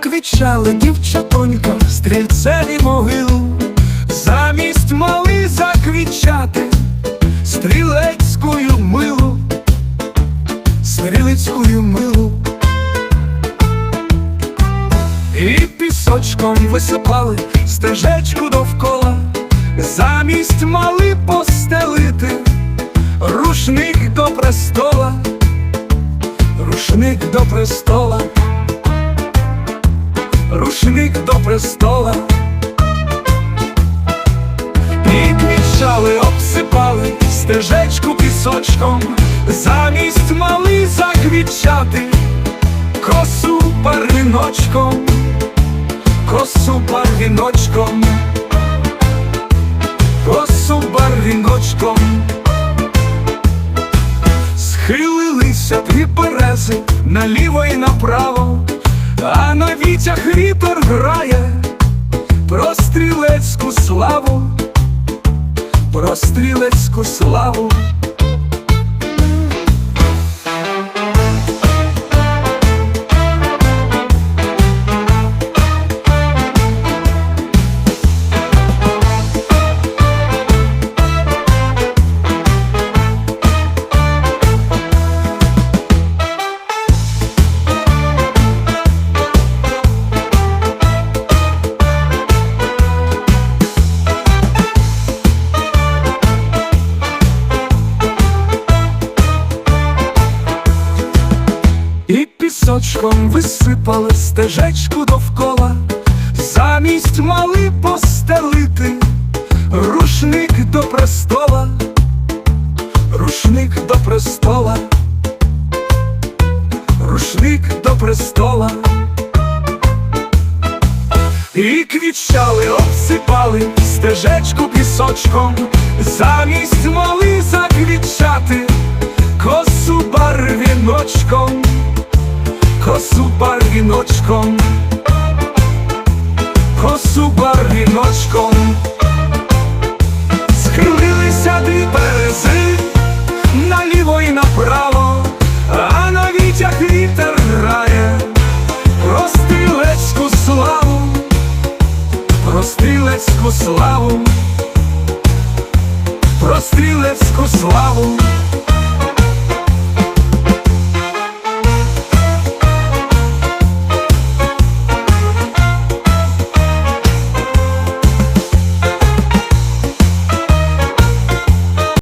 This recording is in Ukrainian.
квічали дівчатонька, стрільцеві могилу, замість мали заквічати стрілецькою милу, стрілецькою милу. І пісочком висипали стежечку довкола, замість мали постелити рушник до престола, рушник до престола, престола. І квічали, обсипали стежечку пісочком, замість мали заквічати косу барвіночком, косу барвіночком, косу барвіночком. Схилилися дві берези наліво і направо, а на вітях вітер грає про стрілецьку славу, про стрілецьку славу. Пісочком висипали стежечку довкола, замість мали постелити рушник до престола, рушник до престола, рушник до престола. І квічали, обсипали стежечку пісочком, замість мали заквічати косу барвіночком, косу барвіночком, косу барвіночком. Схилилися дві берези. Наліво і направо, а на вітях вітер грає. Про стрілецьку славу, про стрілецьку славу, про стрілецьку славу.